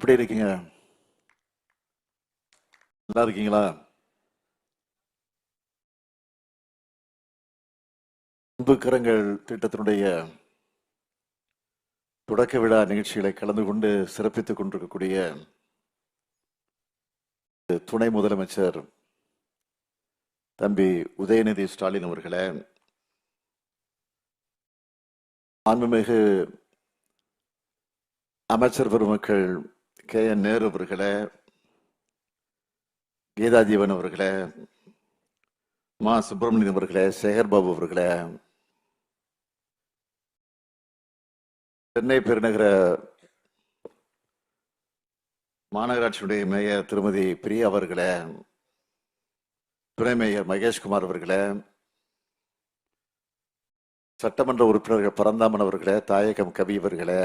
எப்படி இருக்கீங்க. நல்லா இருக்கீங்களா? அன்பு கரங்கள் திட்டத்தினுடைய தொடக்க விழா நிகழ்ச்சிகளை கலந்து கொண்டு சிறப்பித்துக் கொண்டிருக்கக்கூடிய துணை முதலமைச்சர் தம்பி உதயநிதி ஸ்டாலின் அவர்களே மாண்புமிகு அமைச்சர் பெருமக்கள் கே என் நேரு அவர்களே கீதாஜீவன் அவர்களே மா. சுப்பிரமணியன் அவர்களே சேகர்பாபு அவர்களே சென்னை பெருநகர மாநகராட்சியுடைய மேயர் திருமதி பிரியா அவர்களே துணை மேயர் மகேஷ்குமார் அவர்களே சட்டமன்ற உறுப்பினர்கள் பரந்தாமன் அவர்களே தாயகம் கவி அவர்களே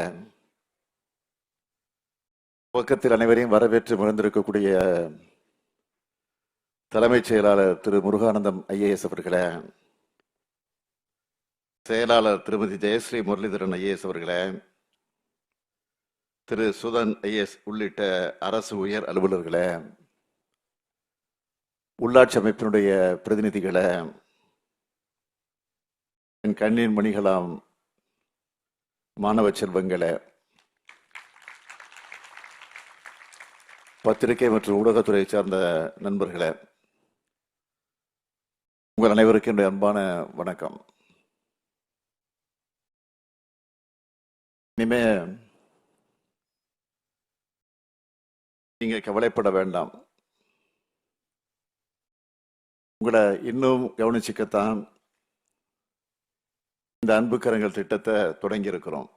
பக்கத்தில் அனைவரையும் வரவேற்று மகிழ்ந்திருக்கக்கூடிய தலைமைச் செயலாளர் திரு முருகானந்தம் ஐஏஎஸ் அவர்களே செயலாளர் திருமதி ஜெயஸ்ரீ முரளிதரன் ஐஏஎஸ் அவர்களே திரு சுதன் ஐஏஎஸ் உள்ளிட்ட அரசு உயர் அலுவலர்களே உள்ளாட்சி அமைப்பினுடைய பிரதிநிதிகளை என் கண்ணின் மணிகளாம் மாணவ செல்வங்களை பத்திரிகை மற்றும் ஊடகத்துறையை சார்ந்த நண்பர்களே உங்கள் அனைவருக்கும் என்னுடைய அன்பான வணக்கம். இனிமே நீங்க கவலைப்பட வேண்டாம். உங்களை இன்னும் கவனிச்சுக்கத்தான் இந்த அன்புக்கரங்கள் திட்டத்தை தொடங்கி இருக்கிறோம்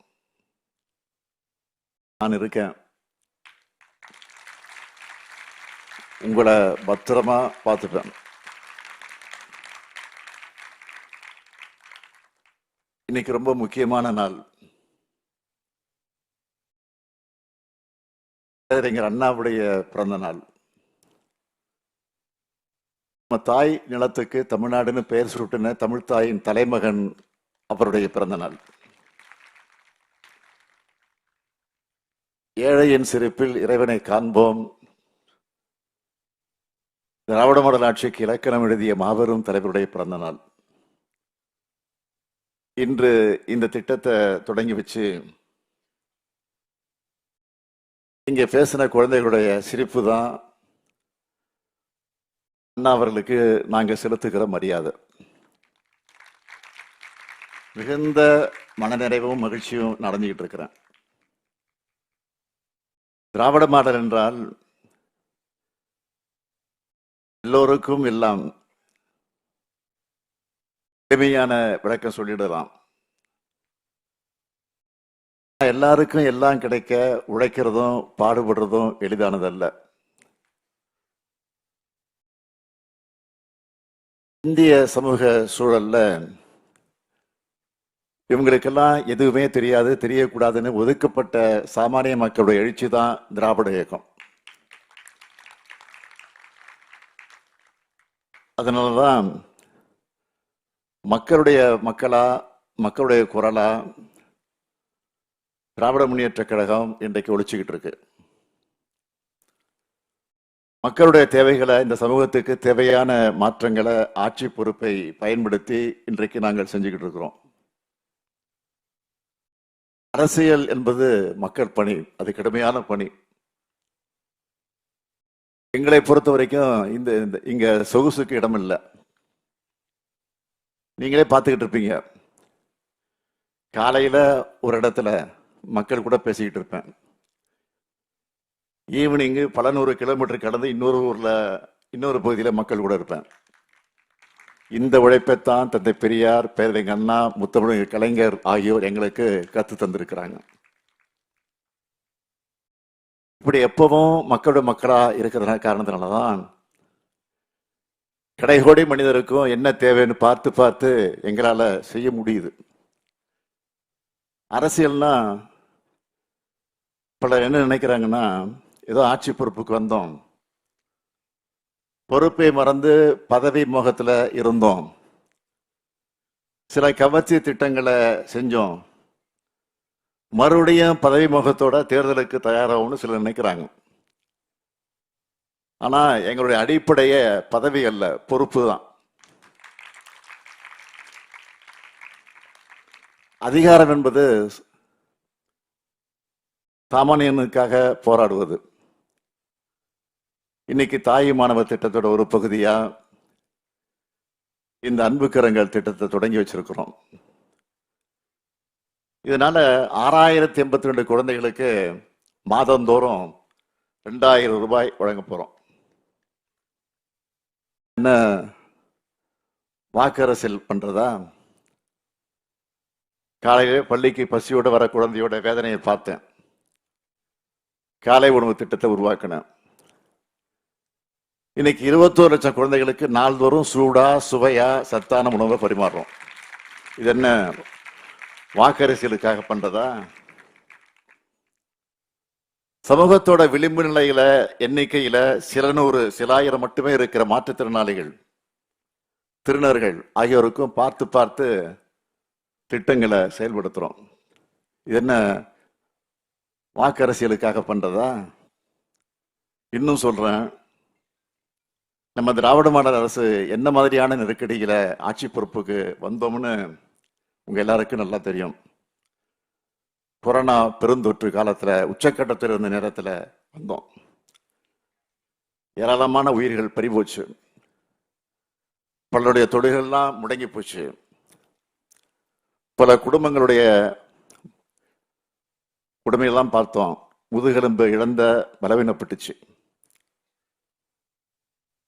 நான் இருக்கேன். உங்களை பத்திரமா பார்த்துப்பேன் இன்னைக்கு ரொம்ப முக்கியமான நாள். பேரறிஞர் அண்ணாவுடைய பிறந்த நாள். நம்ம தாய் நிலத்துக்கு தமிழ்நாடுன்னு பெயர் சுருட்டின தமிழ் தாயின் தலைமகன் அவருடைய பிறந்த நாள். ஏழையின் சிரிப்பில் இறைவனை காண்போம். திராவிட மாடல் ஆட்சிக்கு இலக்கணம் எழுதிய மாபெரும் தலைவருடைய பிறந்த நாள். இன்று இந்த திட்டத்தை தொடங்கி வச்சு இங்கே பேசின குழந்தைகளுடைய சிரிப்பு தான். அண்ணா அவர்களுக்கு நாங்கள் செலுத்துகிற மரியாதை. மிகுந்த மனநிறைவும் மகிழ்ச்சியும் நடந்துகிட்டு இருக்கிறேன். திராவிட மாடல் என்றால் எல்லோருக்கும் எல்லாம் எளிமையான விளக்கம் சொல்லிடலாம். எல்லாருக்கும் எல்லாம் கிடைக்க உழைக்கிறதும் பாடுபடுறதும் எளிதானதல்ல. இந்திய சமூக சூழல்ல இவங்களுக்கெல்லாம் எதுவுமே தெரியாது தெரியக்கூடாதுன்னு ஒதுக்கப்பட்ட சாமானிய மக்களுடைய எழுச்சி தான் திராவிட இயக்கம். அதனாலதான் மக்களுடைய மக்களா மக்களுடைய குரலா திராவிட முன்னேற்ற கழகம் இன்றைக்கு ஒழிச்சுக்கிட்டு இருக்கு. மக்களுடைய தேவைகளை இந்த சமூகத்துக்கு தேவையான மாற்றங்களை ஆட்சி பொறுப்பை பயன்படுத்தி இன்றைக்கு நாங்கள் செஞ்சுக்கிட்டு இருக்கிறோம். அரசியல் என்பது மக்கள் பணி அது கடுமையான பணி. எங்களை பொறுத்த வரைக்கும் இந்த இந்த- இங்க சொகுசுக்கு இடம் இல்லை நீங்களே பார்த்துக்கிட்டு இருப்பீங்க. காலையில ஒரு இடத்துல மக்கள் கூட பேசிக்கிட்டு இருப்பேன். ஈவினிங்கு பல நூறு கிலோமீட்டர் கடந்து இன்னொரு ஊர்ல இன்னொரு பகுதியில் மக்கள் கூட இருப்பேன். இந்த உழைப்பைத்தான் தந்தை பெரியார் பேரறிஞர் அண்ணா முத்தமிழ் கலைஞர் ஆகியோர் எங்களுக்கு கற்று தந்திருக்கிறாங்க. இப்படி எப்பவும் மக்களோட மக்களா இருக்கிற காரணத்தினாலதான் கடைகோடி மனிதருக்கும் என்ன தேவைன்னு பார்த்து பார்த்து எங்களால செய்ய முடியுது. அரசியல்னா பலர் என்ன நினைக்கிறாங்கன்னா ஏதோ ஆட்சி பொறுப்புக்கு வந்தோம். பொறுப்பை மறந்து பதவி மோகத்துல இருந்தோம். சில கவர்ச்சி திட்டங்களை செஞ்சோம். மறுபடியும் பதவி முகத்தோட தேர்தலுக்கு தயாராகும்னு சிலர் நினைக்கிறாங்க. ஆனா எங்களுடைய அடிப்படைய பதவி அல்ல பொறுப்பு தான். அதிகாரம் என்பது சாமானியனுக்காக போராடுவது. இன்னைக்கு தாய் மாணவர் திட்டத்தோட ஒரு பகுதியா இந்த அன்புக்கரங்கள் திட்டத்தை தொடங்கி வச்சிருக்கிறோம். இதனால ஆறாயிரத்தி எண்பத்தி ரெண்டு குழந்தைகளுக்கு மாதந்தோறும் ரெண்டாயிரம் ரூபாய் வழங்க போகிறோம் என்ன வாக்கரசியல் பண்ணுறதா காலையில் பள்ளிக்கு பசியோட வர குழந்தையோட வேதனையை பார்த்தேன். காலை உணவு திட்டத்தை உருவாக்கினேன். இன்னைக்கு இருபத்தோரு லட்சம் குழந்தைகளுக்கு நாள்தோறும் சூடா சுவையா சத்தான உணவை பரிமாறுறோம். இது என்ன? வாக்கரசியலுக்காக பண்றதா? சமூகத்தோட விளிம்பு நிலையில எண்ணிக்கையில சில நூறு சில ஆயிரம் மட்டுமே இருக்கிற மாற்றுத்திறனாளிகள் திருநர்கள் ஆகியோருக்கும் பார்த்து பார்த்து திட்டங்களை செயல்படுத்துறோம். இது என்ன வாக்கரசியலுக்காக பண்றதா? இன்னும் சொல்றேன். நம்ம திராவிட மாடல் அரசு என்ன மாதிரியான நெருக்கடியில ஆட்சி பொறுப்புக்கு வந்தோம்னு உங்க எல்லாருக்கும் நல்லா தெரியும். கொரோனா பெருந்தொற்று காலத்துல உச்சக்கட்டத்தில் இருந்த நேரத்துல வந்தோம். ஏராளமான உயிர்கள் பறிபோச்சு. பலருடைய தொழில்கள்லாம் முடங்கி போச்சு. பல குடும்பங்களுடைய உடமையெல்லாம் பார்த்தோம். முதுகெலும்பு இழந்த பலவீனப்பட்டுச்சு.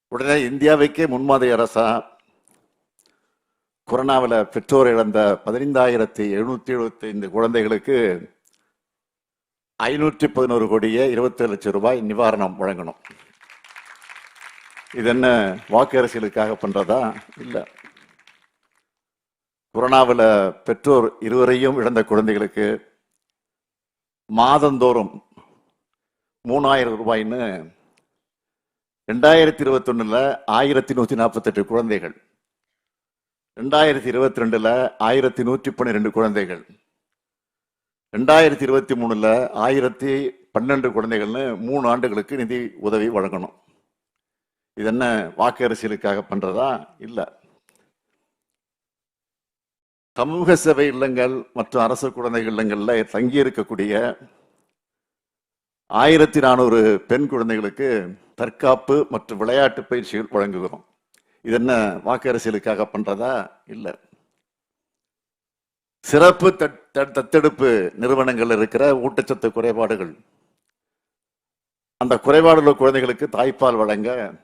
உடனே இந்தியாவுக்கே முன்மாதிரி அரசா கொரோனாவில் பெற்றோர் இழந்த பதினைந்தாயிரத்தி எழுநூத்தி எழுபத்தி ஐந்து குழந்தைகளுக்கு ஐநூற்றி பதினோரு கோடியே இருபத்தி லட்சம் ரூபாய் நிவாரணம் வழங்கணும். இது என்ன வாக்கு அரசியலுக்காக பண்ணுறதா இல்லை. கொரோனாவில் பெற்றோர் இருவரையும் இழந்த குழந்தைகளுக்கு மாதந்தோறும் மூணாயிரம் ரூபாய்ன்னு ரெண்டாயிரத்தி இருபத்தொன்னில் ஆயிரத்தி நூற்றி நாற்பத்தெட்டு குழந்தைகள் ரெண்டாயிரத்தி இருபத்தி ரெண்டுல ஆயிரத்தி நூற்றி பன்னிரெண்டு குழந்தைகள். ரெண்டாயிரத்தி இருபத்தி மூணுல ஆயிரத்தி பன்னெண்டு குழந்தைகள்னு மூணு ஆண்டுகளுக்கு நிதி உதவி வழங்கணும். இது என்ன வாக்கு அரசியலுக்காக பண்றதா? இல்ல. சமூக சேவை இல்லங்கள் மற்றும் அரசு குழந்தைகள் இல்லங்கள்ல தங்கி இருக்கக்கூடிய ஆயிரத்தி நானூறு பெண் குழந்தைகளுக்கு தற்காப்பு மற்றும் விளையாட்டு பயிற்சிகள் வழங்குகிறோம். இது என்ன வாக்கு அரசியலுக்காக பண்றதா? இல்ல. சிறப்பு தட்- தட்- தத்தெடுப்பு நிறுவனங்கள் இருக்கிற ஊட்டச்சத்து குறைபாடுகள். அந்த குறைபாடுள்ள குழந்தைகளுக்கு தாய்ப்பால் வழங்க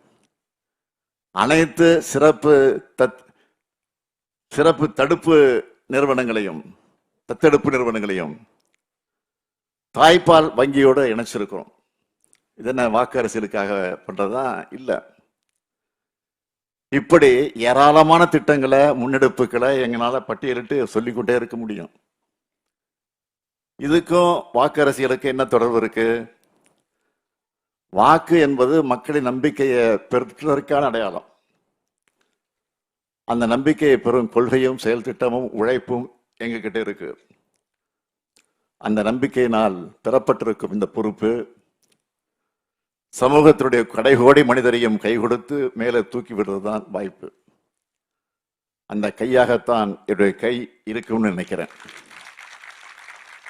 அனைத்து சிறப்பு தத் சிறப்பு தடுப்பு நிறுவனங்களையும் தத்தெடுப்பு நிறுவனங்களையும் தாய்ப்பால் வங்கியோடு இணைச்சிருக்கிறோம். இது என்ன வாக்கு அரசியலுக்காக பண்றதா? இல்லை. இப்படி ஏராளமான திட்டங்களை முன்னெடுப்புகளை எங்களால் பட்டியலிட்டு சொல்லிக்கொண்டே இருக்க முடியும். இதுக்கும் வாக்கு அரசியலுக்கு என்ன தொடர்பு இருக்கு? வாக்கு என்பது மக்களின் நம்பிக்கையை பெறுவதற்கான அடையாளம். அந்த நம்பிக்கையை பெறும் கொள்கையும் செயல் திட்டமும் உழைப்பும் எங்ககிட்ட இருக்கு. அந்த நம்பிக்கையினால் பெறப்பட்டிருக்கும் இந்த பொறுப்பு சமூகத்தினுடைய கடைகோடி மனிதரையும் கை கொடுத்து மேலே தூக்கி விடுறதுதான் வாய்ப்பு. அந்த கையாகத்தான் என்னுடைய கை இருக்கும்னு நினைக்கிறேன்.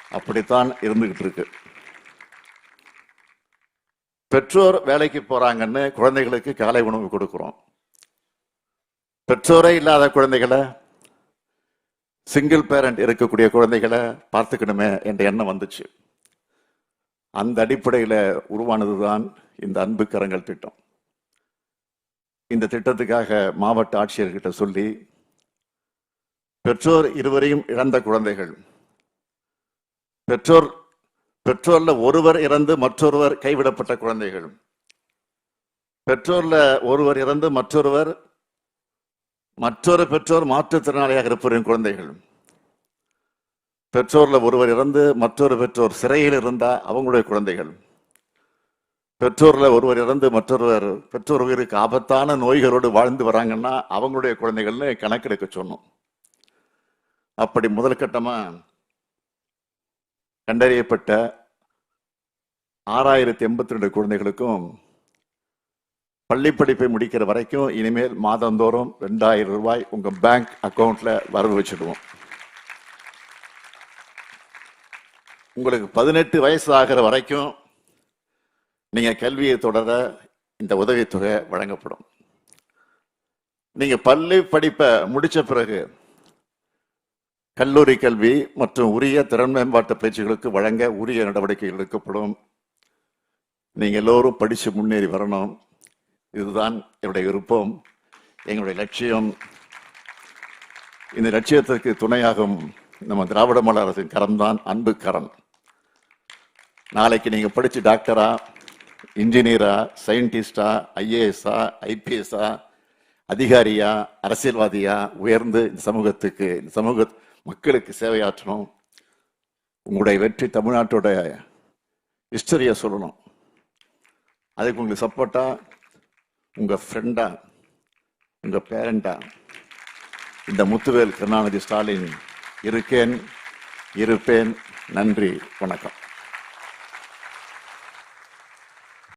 அப்படித்தான் இருந்துகிட்டு இருக்கு. பெற்றோர் வேலைக்கு போறாங்கன்னு குழந்தைகளுக்கு காலை உணவு கொடுக்குறோம். பெற்றோரே இல்லாத குழந்தைகளை சிங்கிள் பேரண்ட் இருக்கக்கூடிய குழந்தைகளை பார்த்துக்கணுமே என்ற எண்ணம் வந்துச்சு. அந்த அடிப்படையில் உருவானதுதான் இந்த அன்பு கரங்கள் திட்டம். இந்த திட்டத்துக்காக மாவட்ட ஆட்சியர்கிட்ட சொல்லி பெற்றோர் இருவரையும் இழந்த குழந்தைகள் பெற்றோர் பெற்றோர்ல ஒருவர் இறந்து மற்றொருவர் கைவிடப்பட்ட குழந்தைகள் பெற்றோர்ல ஒருவர் இறந்து மற்றொருவர் மற்றொரு பெற்றோர் மாற்றுத்திறனாளியாக இருப்பவரின் குழந்தைகள் பெற்றோர்ல ஒருவர் இறந்து மற்றொரு பெற்றோர் சிறையில் இருந்தா அவங்களுடைய குழந்தைகள் பெற்றோர்ல ஒருவர் இறந்து மற்றொருவர் பெற்றோர் உயிருக்கு ஆபத்தான நோய்களோடு வாழ்ந்து வராங்கன்னா அவங்களுடைய குழந்தைகள்னு கணக்கெடுக்க சொன்னோம். அப்படி முதல் கட்டமா கண்டறியப்பட்ட ஆறாயிரத்தி எண்பத்தி ரெண்டு குழந்தைகளுக்கும் பள்ளி படிப்பை முடிக்கிற வரைக்கும் இனிமேல் மாதந்தோறும் ரெண்டாயிரம் ரூபாய் உங்க பேங்க் அக்கவுண்ட்ல வரவு வச்சிடுவோம். உங்களுக்கு பதினெட்டு வயசு ஆகிற வரைக்கும் நீங்கள் கல்வியை தொடர இந்த உதவித்தொகை வழங்கப்படும். நீங்கள் பள்ளி படிப்பை முடித்த பிறகு கல்லூரி கல்வி மற்றும் உரிய திறன் மேம்பாட்டு பயிற்சிகளுக்கு வழங்க உரிய நடவடிக்கைகள் எடுக்கப்படும். நீங்கள் எல்லோரும் படித்து முன்னேறி வரணும். இதுதான் என்னுடைய விருப்பம். எங்களுடைய லட்சியம். இந்த லட்சியத்திற்கு துணையாகும் நம்ம திராவிட மாடல் அரசின் கரம்தான் அன்பு கரம் நாளைக்கு நீங்கள் படித்து டாக்டரா இன்ஜினியரா சயின்டிஸ்டா ஐஏஎஸ்ஸா ஐபிஎஸ்ஸா அதிகாரியா அரசியல்வாதியா உயர்ந்து இந்த சமூகத்துக்கு இந்த சமூக மக்களுக்கு சேவையாற்றணும். உங்களுடைய வெற்றி தமிழ்நாட்டோட ஹிஸ்டரியை சொல்லணும். அதுக்கு உங்களுக்கு சப்போர்ட்டா உங்கள் ஃப்ரெண்டா உங்கள் பேரண்டா இந்த முத்துவேல் கருணாநிதி ஸ்டாலின் இருக்கேன் இருப்பேன். நன்றி வணக்கம்.